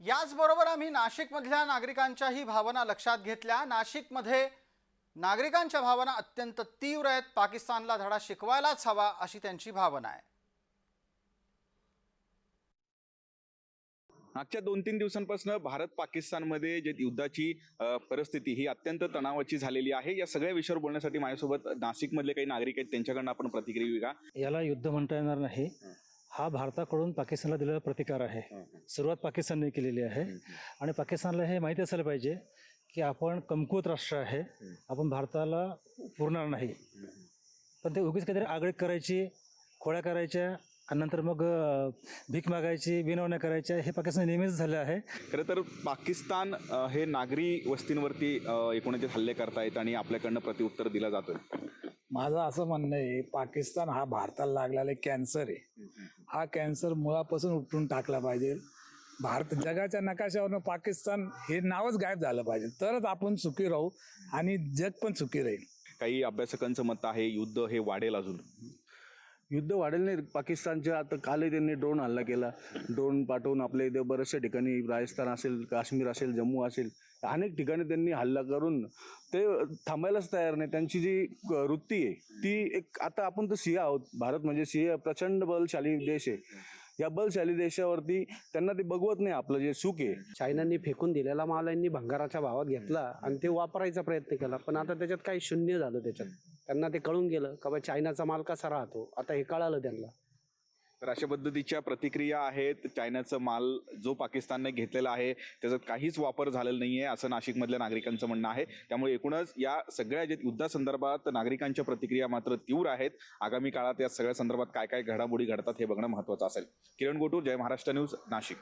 याचबरोबर आम्ही नाशिकमधल्या नागरिकांच्याही भावना लक्षात घेतल्या. नाशिकमध्ये नागरिकांच्या भावना अत्यंत तीव्र आहेत. पाकिस्तानला धडा शिकवायलाच हवा अशी त्यांची भावना आहे. मागच्या दोन तीन दिवसांपासून भारत पाकिस्तानमध्ये जे युद्धाची परिस्थिती ही अत्यंत तणावाची झालेली आहे. या सगळ्या विषयावर बोलण्यासाठी माझ्यासोबत नाशिकमधले काही नागरिक आहेत. त्यांच्याकडनं आपण प्रतिक्रिया घेऊया. याला युद्ध म्हणता येणार नाही. हा भारताकडून पाकिस्तानला दिलेला प्रतिकार आहे. सुरुवात पाकिस्तानने केलेली आहे. आणि पाकिस्तानला हे माहिती असायला पाहिजे की आपण कमकुवत राष्ट्र आहे. आपण भारताला पुरणार नाही. पण ते उगीच काहीतरी आगळीक करायची खोड्या करायच्या आणि नंतर मग भीक मागायची विनवण्या करायच्या हे पाकिस्तान नेहमीच झालं आहे. खरं तर पाकिस्तान हे नागरी वस्तींवरती एकूणच हल्ले करतायत आणि आपल्याकडनं प्रतिउत्तर दिलं जातोय. माझं असं म्हणणं आहे पाकिस्तान हा भारताला लागलेला कॅन्सर आहे. हा कॅन्सर मुळापासून उपटून टाकला पाहिजे. भारत जगाच्या नकाशावरनं पाकिस्तान हे नावच गायब झालं पाहिजे. तरच आपण सुखी राहू आणि जग पण सुखी राहील. काही अभ्यासकांचं मत आहे युद्ध हे वाढेल अजून. युद्ध वाढेल नाही. पाकिस्तानच्या आता कालही त्यांनी ड्रोन हल्ला केला. ड्रोन पाठवून आपल्या इथे बऱ्याचशा ठिकाणी राजस्थान असेल काश्मीर असेल जम्मू असेल अनेक ठिकाणी त्यांनी हल्ला करून ते थांबायलाच तयार नाही. त्यांची जी वृत्ती आहे ती एक आता आपण तर सिंह आहोत. भारत म्हणजे सिंह प्रचंड बलशाली देश आहे. या बलशाली देशावरती त्यांना ते बघवत नाही आपलं जे सुख आहे. चायनाने फेकून दिलेला माल यांनी भंगाराच्या भावात घेतला आणि ते वापरायचा प्रयत्न केला. पण आता त्याच्यात काही शून्य झालं त्याच्यात. त्यांना ते कळून गेलं का बा चायनाचा माल कसा राहतो? आता हे कळालं त्यांना. तर अशा पद्धतीच्या प्रतिक्रिया आहेत. चायनाचा माल जो पाकिस्तानने घेतलेला आहे त्याचा काहीच वापर झालेला नाही आहे असं नाशिकमधल्या नागरिकांचं म्हणणं आहे. त्यामुळे एकूणच या सगळ्या जे युद्धासंदर्भात नागरिकांच्या प्रतिक्रिया मात्र तीव्र आहेत. आगामी काळात या सगळ्या संदर्भात काय काय घडामोडी घडतात हे बघणं महत्त्वाचं असेल. किरण गोटूर जय महाराष्ट्र न्यूज नाशिक.